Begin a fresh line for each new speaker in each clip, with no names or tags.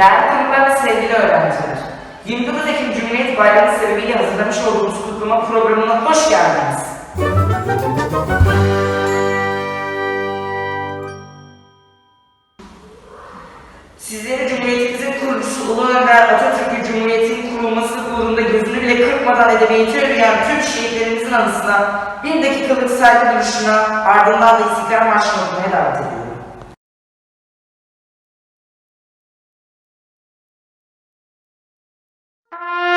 Değerli konuklar ve sevgili öğrenciler, 29 Ekim Cumhuriyet Bayramı sebebiyle hazırlamış olduğumuz kutlama programına hoş geldiniz. Sizleri Cumhuriyetimizin kurucusu Ulu Önder Atatürk'ün Cumhuriyet'in kurulması uğrunda gözünü bile kırpmadan edebiyatı yürüyen Türk şehitlerimizin anısına bir dakikalık saygı duruşuna ardından da İstiklal Marşı'nı okumaya davet ediyorum.
Her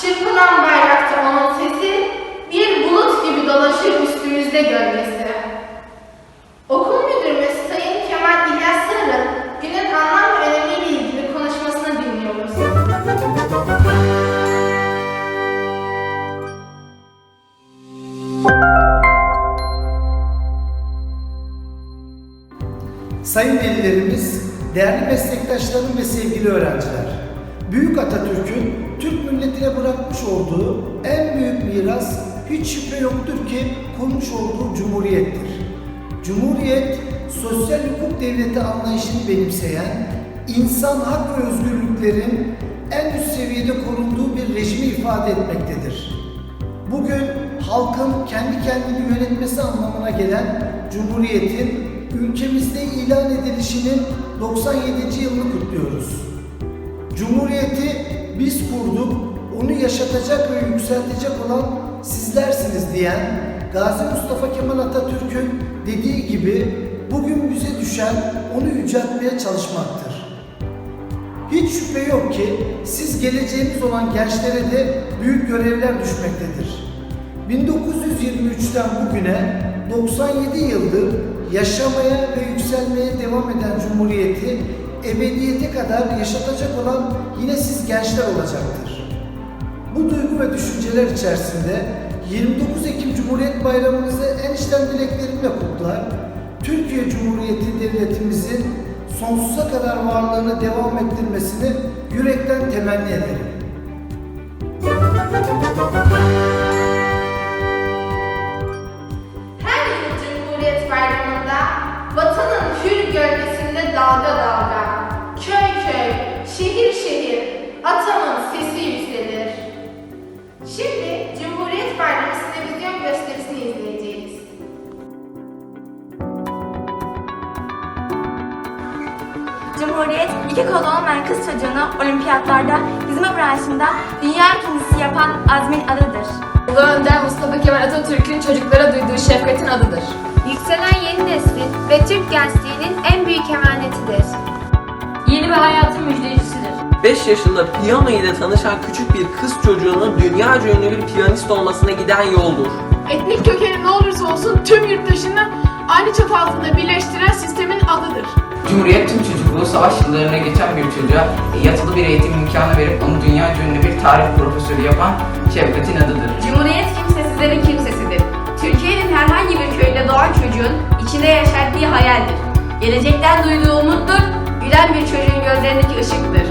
çırpınan bayrakta onun sesi, bir bulut gibi dolaşır üstümüzde gölgesi. Okul müdürümüz Sayın Kemal İlyas Sarı'nın günün anlam ve önemiyle ilgili konuşmasını dinliyoruz.
Sayın velilerimiz, değerli meslektaşlarım ve sevgili öğrenciler. Büyük Atatürk'ün Türk milletine bırakmış olduğu en büyük miras hiç şüphe yoktur ki kurmuş olduğu cumhuriyettir. Cumhuriyet, sosyal hukuk devleti anlayışını benimseyen, insan hak ve özgürlüklerin en üst seviyede korunduğu bir rejimi ifade etmektedir. Bugün halkın kendi kendini yönetmesi anlamına gelen Cumhuriyet'in ülkemizde ilan edilişinin 97. yılını kutluyoruz. Cumhuriyeti biz kurduk, onu yaşatacak ve yükseltecek olan sizlersiniz diyen Gazi Mustafa Kemal Atatürk'ün dediği gibi bugün bize düşen onu yüceltmeye çalışmaktır. Hiç şüphe yok ki siz geleceğimiz olan gençlere de büyük görevler düşmektedir. 1923'ten bugüne 97 yıldır yaşamaya ve yükselmeye devam eden Cumhuriyeti ebediyete kadar yaşatacak olan yine siz gençler olacaktır. Bu duygu ve düşünceler içerisinde 29 Ekim Cumhuriyet Bayramınızı en içten dileklerimle kutlar, Türkiye Cumhuriyeti Devletimizin sonsuza kadar varlığını devam ettirmesini yürekten temenni ederim.
Her yıl Cumhuriyet Bayramı'nda vatanın hür gölgesinde dalga dalga, köy köy, şehir şehir, atamın sesi yükselir. Şimdi Cumhuriyet Bayramı televizyon gösterisini izleyeceğiz.
Cumhuriyet iki kolu olmayan kız çocuğunu olimpiyatlarda yüzme branşında dünya ikincisi yapan Azmin adıdır.
Ulu Önder Mustafa Kemal Atatürk'ün çocuklara duyduğu şefkatin adıdır.
Yükselen yeni neslin ve Türk gençliğinin en büyük emanetidir.
Yeni bir hayatın müjdecisidir.
5 yaşında piyano ile tanışan küçük bir kız çocuğunun dünyaca ünlü bir piyanist olmasına giden yoldur.
Etnik kökeni ne olursa olsun tüm yurttaşını aynı çatı altında birleştiren sistemin adıdır.
Cumhuriyet tüm çocukluğu savaş yıllarına geçen bir çocuğa yatılı bir eğitim imkanı verip onu dünya ünlü bir tarih profesörü yapan şefkatin adıdır.
Cumhuriyet kimsesizlerin kimsesidir. Türkiye'nin herhangi bir köyünde doğan çocuğun içinde yaşattığı hayaldir. Gelecekten duyduğu umuttur, gülen bir çocuğun gözlerindeki ışıktır.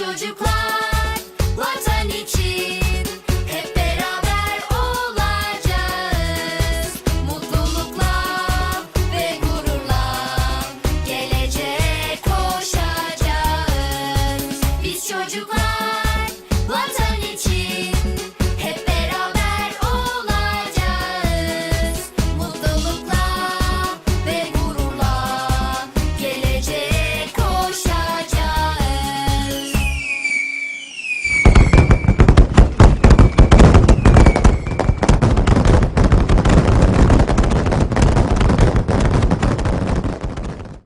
should you
climb?